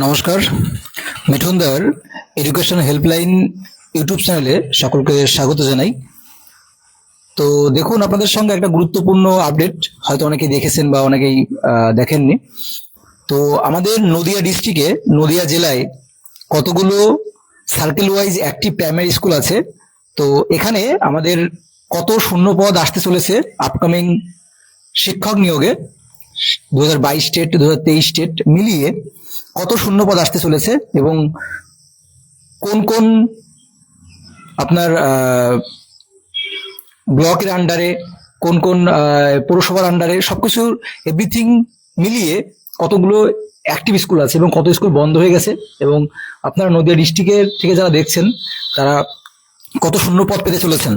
নমস্কার। মিঠুনদার education helpline YouTube চ্যানেলে সকলকে স্বাগত জানাই। তো দেখুন, আপনাদের সঙ্গে একটা গুরুত্বপূর্ণ আপডেট হয়তো অনেকেই দেখেছেন বা অনেকেই দেখেননি। তো আমাদের নদিয়া ডিস্ট্রিক্টে নদিয়া জেলায় কতগুলো circle wise active primary school আছে? তো এখানে আমাদের কত শূন্য পদ আসতে চলেছে আপকামিং শিক্ষক নিয়োগে? দু হাজার বাইশ স্টেট দু হাজার তেইশ স্টেট মিলিয়ে কত শূন্য পদ আসতে চলেছে এবং কোন কোন আপনার ব্লকের আন্ডারে কোন কোন পৌরসভার আন্ডারে সবকিছু এভরিথিং মিলিয়ে কতগুলো অ্যাক্টিভ স্কুল আছে এবং কত স্কুল বন্ধ হয়ে গেছে এবং আপনারা নদিয়া ডিস্ট্রিক্টের থেকে যারা দেখছেন, তারা কত শূন্য পদ পেতে চলেছেন।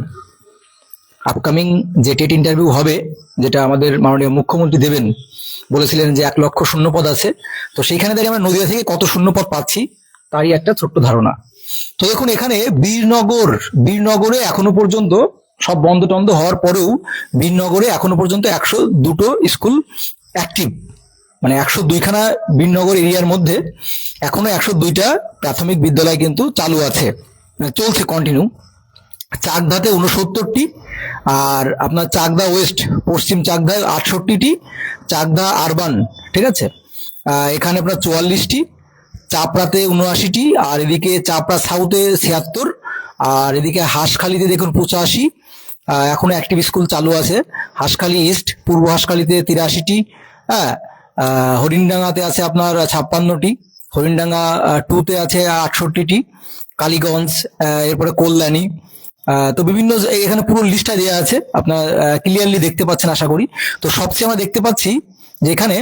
আপকামিং যে টেট ইন্টারভিউ হবে, যেটা আমাদের মাননীয় মুখ্যমন্ত্রী দেবেন, বলেছিলেন যে এক লক্ষ শূন্য পদ আছে। তো সেইখানে দাঁড়িয়ে আমরা নদীয়া থেকে কত শূন্য পদ পাচ্ছি, তারই একটা ছোট্ট ধারণা। তো দেখুন, এখানে বীরনগর, বীরনগরে এখনও পর্যন্ত সব বন্ধ টন্ধ হওয়ার পরেও বীরনগরে এখনও পর্যন্ত একশো দুটো স্কুল অ্যাক্টিভ মানে একশো দুইখানা বীরনগর এরিয়ার মধ্যে এখনও একশো দুইটা প্রাথমিক বিদ্যালয় কিন্তু চালু আছে। মানে চলছে কন্টিনিউ চাকদাতে উনসত্তরটি আর আপনার চাকদা ওয়েস্ট, পশ্চিম চাকদায় আটষট্টিটি, চাকদা আরবান, ঠিক আছে? এখানে আপনার চুয়াল্লিশটি, চাপড়াতে উনআশিটি আর এদিকে চাপড়া সাউথে ছিয়াত্তর, আর এদিকে হাঁসখালিতে দেখুন পঁচাশি এখনও অ্যাক্টিভ স্কুল চালু আছে। হাঁসখালি ইস্ট পূর্ব হাঁসখালিতে তিরাশিটি হ্যাঁ হরিণডাঙ্গাতে আছে আপনার ছাপ্পান্নটি, হরিণডাঙ্গা টুতে আছে আটষট্টিটি, কালীগঞ্জ এরপরে কল্যাণী তো বিভিন্ন এখানে পুরো লিস্টটা দেওয়া আছে। আপনার ক্লিয়ারলি দেখতে পাচ্ছেন আশা করি। তো সবচেয়ে আমরা দেখতে পাচ্ছি যে এখানে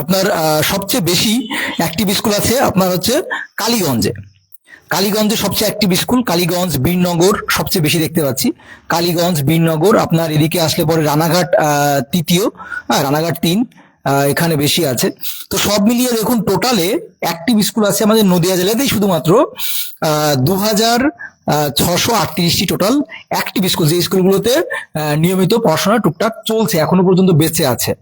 আপনার সবচেয়ে বেশি অ্যাক্টিভ স্কুল আছে আপনার হচ্ছে কালীগঞ্জে। কালীগঞ্জে সবচেয়ে অ্যাক্টিভ স্কুল কালীগঞ্জ, বীরনগর সবচেয়ে বেশি দেখতে পাচ্ছি। কালীগঞ্জ, বীরনগর, আপনার এদিকে আসলে পরে রানাঘাট তৃতীয় হ্যাঁ রানাঘাট তিন। এখানে বেশি আছে। তো সব মিলিয়ে দেখুন টোটালে অ্যাক্টিভ স্কুল আছে আমাদের নদিয়া জেলাতেই শুধুমাত্র দু হাজার ছশো আটত্রিশটি টোটাল অ্যাক্টিভ স্কুল যে স্কুলগুলোতে নিয়মিত পড়াশোনা টুকটাক চলছে, এখনও পর্যন্ত বেঁচে আছে।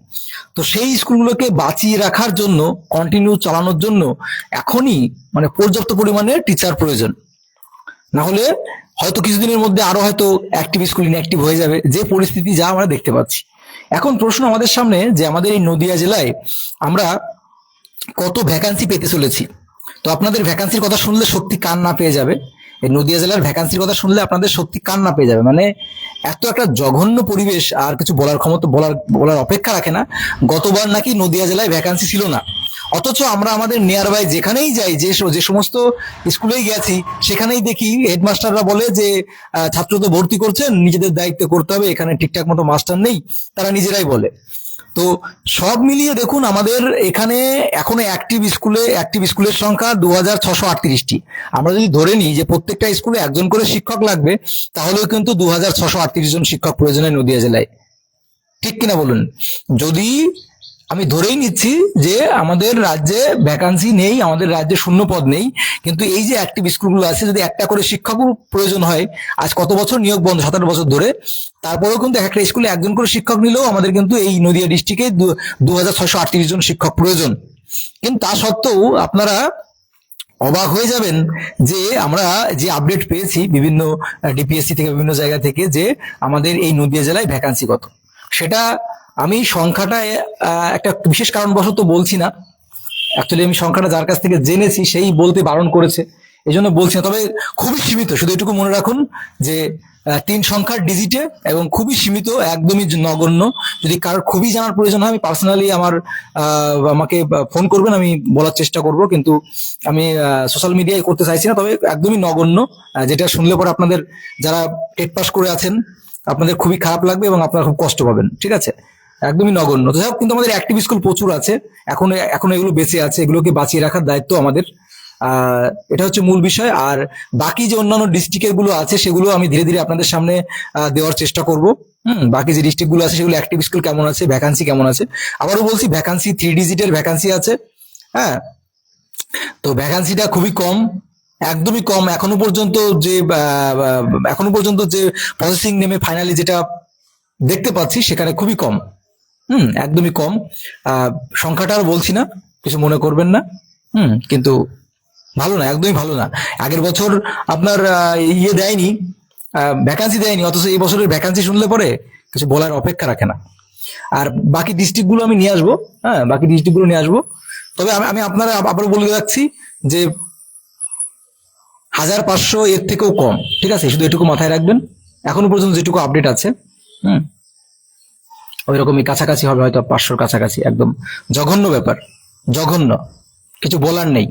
তো সেই স্কুলগুলোকে বাঁচিয়ে রাখার জন্য কন্টিনিউ চালানোর জন্য এখনই মানে পর্যাপ্ত পরিমাণে টিচার প্রয়োজন। না হলে হয়তো কিছুদিনের মধ্যে আরও হয়তো অ্যাক্টিভ স্কুল ইনঅ্যাক্টিভ হয়ে যাবে। যে পরিস্থিতি যা আমরা দেখতে পাচ্ছি। এখন প্রশ্ন আমাদের সামনে যে আমাদের এই নদিয়া জেলায় আমরা কত ভ্যাকান্সি পেতে চলেছি? তো আপনাদের ভ্যাকান্সির কথা শুনলে সত্যি কান না পেয়ে যাবে। এই নদিয়া জেলার ভ্যাকান্সির কথা শুনলে আপনাদের সত্যি কান্না পেয়ে যাবে। মানে এত একটা জঘন্য পরিবেশ, আর কিছু বলার ক্ষমতা, বলার বলার অপেক্ষা রাখে না। গতবার নাকি নদিয়া জেলায় ভ্যাকান্সি ছিল না। অথচ আমরা আমাদের নিয়ার বাই যেখানেই যাই, যে যে সমস্ত স্কুলেই গেছি, সেখানেই দেখি হেডমাস্টাররা বলে যে ছাত্র তো ভর্তি করছেন, নিজেদের দায়িত্ব করতে হবে, এখানে ঠিকঠাক মতো মাস্টার নেই, তারা নিজেরাই বলে। তো সব মিলিয়ে দেখুন আমাদের এখানে এখনও অ্যাক্টিভ স্কুলে অ্যাক্টিভ স্কুলের সংখ্যা দু হাজার ছশো আটত্রিশটি। আমরা যদি ধরে নিই যে প্রত্যেকটা স্কুলে একজন করে শিক্ষক লাগবে, তাহলেও কিন্তু দু হাজার ছশো আটত্রিশ জন শিক্ষক প্রয়োজন হয় নদীয়া জেলায়। ঠিক কিনা বলুন? যদি আমি ধরেই নিচ্ছি যে আমাদের রাজ্যে ভ্যাকান্সি নেই, আমাদের রাজ্যে শূন্য পদ নেই। কিন্তু এই যে অ্যাক্টিভ স্কুলগুলো আছে, যদি একটা করে শিক্ষকও প্রয়োজন হয়, আজ কত বছর নিয়োগ বন্ধ? সতেরো বছর ধরে। তারপরেও কিন্তু একটা স্কুলে একজন করে শিক্ষক নিলেও আমাদের কিন্তু এই নদিয়া ডিস্ট্রিক্টে দু হাজার ছয়শো আটত্রিশ জন শিক্ষক প্রয়োজন। কিন্তু তা সত্ত্বেও আপনারা অবাক হয়ে যাবেন যে আমরা যে আপডেট পেয়েছি বিভিন্ন ডিপিএসসি থেকে, বিভিন্ন জায়গা থেকে যে আমাদের এই নদিয়া জেলায় ভ্যাকান্সি কত। সেটা আমি সংখ্যাটা একটা বিশেষ কারণবশত বলছি না। অ্যাকচুয়ালি আমি সংখ্যাটা যার কাছ থেকে জেনেছি, সেই বলতে বারণ করেছে এই জন্য বলছি না। তবে খুবই সীমিত, শুধু এটুকু মনে রাখুন যে তিন সংখ্যার ডিজিটে এবং খুবই সীমিত, একদমই নগণ্য। যদি কারোর খুবই জানার প্রয়োজন হয়, আমি পার্সোনালি আমার আমাকে ফোন করবেন, আমি বলার চেষ্টা করব। কিন্তু আমি সোশ্যাল মিডিয়ায় করতে চাইছি না, তবে একদমই নগণ্য। যেটা শুনলে পরে আপনাদের যারা টেট পাস করে আছেন আপনাদের খুবই খারাপ লাগবে এবং আপনারা খুব কষ্ট পাবেন ঠিক আছে? একদমই নগণ্য। যাই হোক, কিন্তু আমাদের অ্যাক্টিভ স্কুল প্রচুর আছে। এখন এখন এগুলো বেঁচে আছে এগুলোকে বাঁচিয়ে রাখার দায়িত্ব আমাদের। এটা হচ্ছে মূল বিষয়। আর বাকি যে অন্যান্য ডিস্ট্রিক্টেরগুলো আছে সেগুলো আমি ধীরে ধীরে আপনাদের সামনে দেওয়ার চেষ্টা করব। হুম বাকি যে ডিস্ট্রিক্টগুলো আছে সেগুলো অ্যাক্টিভ স্কুল কেমন আছে ভ্যাকান্সি কেমন আছে? আবারও বলছি ভ্যাকান্সি থ্রি ডিজিটের ভ্যাকান্সি আছে। হ্যাঁ? তো ভ্যাকান্সিটা খুবই কম। একদমই কম। এখনও পর্যন্ত যে এখনও পর্যন্ত যে প্রসেসিং নেমে ফাইনালি যেটা দেখতে পাচ্ছি, সেখানে খুবই কম। হুম, একদমই কম। সংখ্যাটা আর বলছি না, কিছু মনে করবেন না। হুম, কিন্তু ভালো না, একদমই ভালো না। আগের বছর আপনার ইয়ে দেয়নি ভ্যাকান্সি দেয়নি, অথচ এই বছরের ভ্যাকান্সি শুনলে পরে কিছু বলার অপেক্ষা রাখে না। আর বাকি ডিস্ট্রিক্টগুলো আমি নিয়ে আসব হ্যাঁ বাকি ডিস্ট্রিক্টগুলো নিয়ে আসব। তবে আমি আপনারা আবার বলে রাখছি যে হাজার পাঁচশো এর থেকেও কম। ঠিক আছে? শুধু এটুকু মাথায় রাখবেন। এখনও পর্যন্ত যেটুকু আপডেট আছে হম ওই রকমই কাছাকাছি হবে হয়তো পাঁচশোর কাছাকাছি, একদম জঘন্য ব্যাপার, জঘন্য। কিছু বলার নেই।